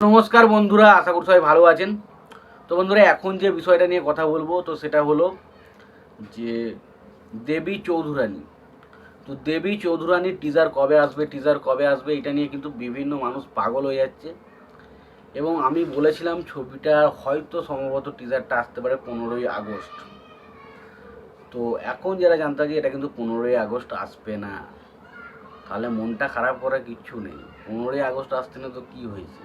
নমস্কার বন্ধুরা, আশা করি সবাই ভালো আছেন। তো বন্ধুরা, এখন যে বিষয়টা নিয়ে কথা বলব, তো সেটা হলো যে দেবী চৌধুরানী। তো দেবী চৌধুরানীর টিজার কবে আসবে টিজার কবে আসবে, এটা নিয়ে কিন্তু বিভিন্ন মানুষ পাগল হয়ে যাচ্ছে। এবং আমি বলেছিলাম ছবিটা হয়তো সম্ভবত টিজারটা আসতে পারে পনেরোই আগস্ট। তো এখন যারা জানতে যে এটা কিন্তু পনেরোই আগস্ট আসবে না। তাহলে মনটা খারাপ করার কিচ্ছু নেই। পনেরোই আগস্ট আসতে না তো কী হয়েছে?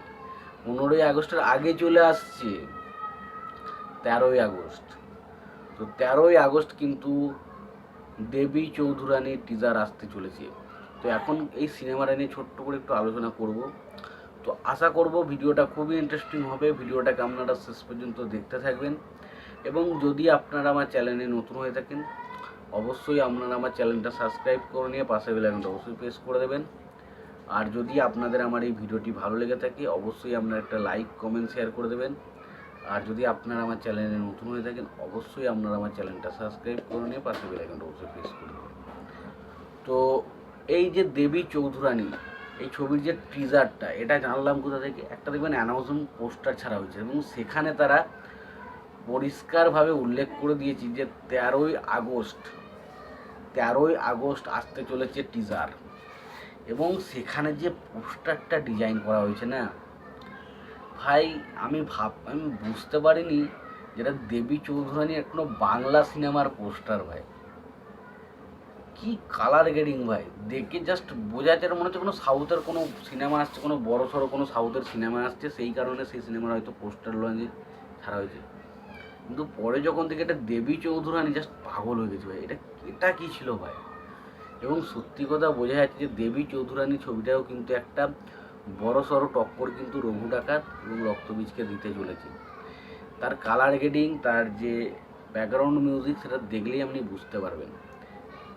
পনেরোই আগস্টের আগে চলে আসছে। তেরোই আগস্ট। তো তেরোই আগস্ট কিন্তু দেবী চৌধুরানীর টিজার আসতে চলেছে। তো এখন এই সিনেমাটা নিয়ে ছোট্ট করে একটু আলোচনা করব। তো আশা করব ভিডিওটা খুবই ইন্টারেস্টিং হবে। ভিডিওটাকে আপনারা শেষ পর্যন্ত দেখতে থাকবেন। এবং যদি আপনারা আমার চ্যানেলে নতুন হয়ে থাকেন, অবশ্যই আপনারা আমার চ্যানেলটা সাবস্ক্রাইব করে নিয়ে পাশে বেলাইকনটা অবশ্যই প্রেস করে দেবেন। আর যদি আপনাদের আমার এই ভিডিওটি ভালো লেগে থাকে, অবশ্যই আপনারা একটা লাইক, কমেন্ট, শেয়ার করে দেবেন। আর যদি আপনারা আমার চ্যানেলে নতুন হয়ে থাকেন, অবশ্যই আপনারা আমার চ্যানেলটা সাবস্ক্রাইব করে নিয়ে পাশে বেলাইকনটা অবশ্যই প্রেস করে দেবেন। তো এই যে দেবী চৌধুরানী, এই ছবির যে টিজারটা এটা জানলাম কোথা থেকে? একটা দেখবেন অ্যানাউন্সমেন্ট পোস্টার ছাড়া হয়েছে এবং সেখানে তারা পরিষ্কারভাবে উল্লেখ করে দিয়েছি যে তেরোই আগস্ট তেরোই আগস্ট আসতে চলেছে টিজার এবং সেখানে যে পোস্টারটা ডিজাইন করা হয়েছে না, ভাই, আমি ভাব, আমি বুঝতে পারিনি যেটা দেবী চৌধুরানী এখনও বাংলা সিনেমার পোস্টার, ভাই। কি কালার গেডিং ভাই? দেখে জাস্ট বোঝা যাচ্ছে, মনে হচ্ছে কোনো সাউথের কোনো সিনেমা আসছে, কোনো বড় সড়ো কোনো সাউথের সিনেমা আসছে, সেই কারণে সেই সিনেমার হয়তো পোস্টার লঞ্চে ছাড়া হয়েছে। কিন্তু পরে যখন থেকে এটা দেবী চৌধুরানী জাস্ট পাগল হয়ে গেছে, ভাই। এটা এটা কী ছিল, ভাই? এবং সত্যি কথা বোঝা যাচ্ছে যে দেবী চৌধুরানী ছবিটাও কিন্তু একটা বড় সড়ো টক্কর কিন্তু রঘু ডাকাত এবং রক্তবীজকে দিতে চলেছে। তার কালার গ্রেডিং তার যে ব্যাকগ্রাউন্ড মিউজিক সেটা দেখলেই আপনি বুঝতে পারবেন।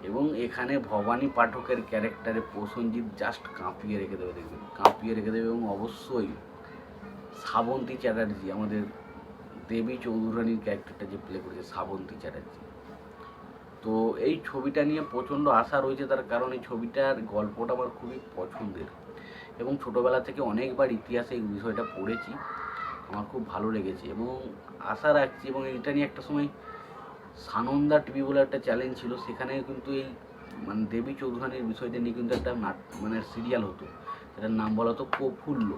এবং এখানে ভবানী পাঠকের ক্যারেক্টারে প্রসঞ্জিৎ জাস্ট কাঁপিয়ে রেখে দেবে, দেখবেন। কাঁপিয়ে রেখে দেবে এবং অবশ্যই শ্রাবন্তী চ্যাটার্জি, আমাদের দেবী চৌধুরানীর ক্যারেক্টারটা যে প্লে করেছে, শ্রাবন্তী চ্যাটার্জি। তো এই ছবিটা নিয়ে প্রচণ্ড আশা রয়েছে তার কারণ এই ছবিটার গল্পটা আমার খুবই পছন্দের। এবং ছোটোবেলা থেকে অনেকবার ইতিহাসে এই বিষয়টা পড়েছি, আমার খুব ভালো লেগেছে এবং আশা রাখছি এবং এটা নিয়ে একটা সময় সানন্দা টিভি বলে একটা চ্যালেঞ্জ ছিল সেখানে কিন্তু এই মানে দেবী চৌধুরানীর বিষয়টা নিয়ে কিন্তু একটা নাট মানে সিরিয়াল হতো সেটার নাম বলা হতো প্রফুল্ল।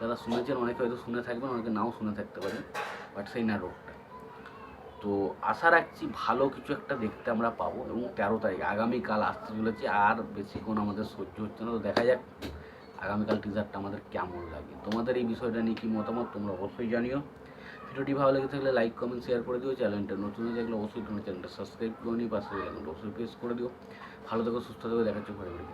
যারা শুনেছেন, অনেকে হয়তো শুনে থাকবেন, অনেকে নাও শুনে থাকতে পারেন, বাট সেই নাটকটা। তো আশা রাখছি ভালো কিছু একটা দেখতে আমরা পাবো এবং তেরো তারিখ, আগামীকাল আসতে চলেছে। আর বেশিক্ষণ আমাদের সহ্য হচ্ছে না। তো দেখা যাক আগামীকাল টিজারটা আমাদের কেমন লাগে। তোমাদের এই বিষয়টা নিয়ে কী মতামত তোমরা অবশ্যই জানিও। ভিডিওটি ভালো লেগে থাকলে লাইক কমেন্ট শেয়ার করে দিও। চ্যানেলটা নতুন হয়ে থাকলে অবশ্যই তোমার চ্যানেলটা সাবস্ক্রাইব করে নিও। পাশে অবশ্যই প্রেস করে দিও। ভালো থেকো, সুস্থ থেকো। দেখাচ্ছ ঘরে ঘুরে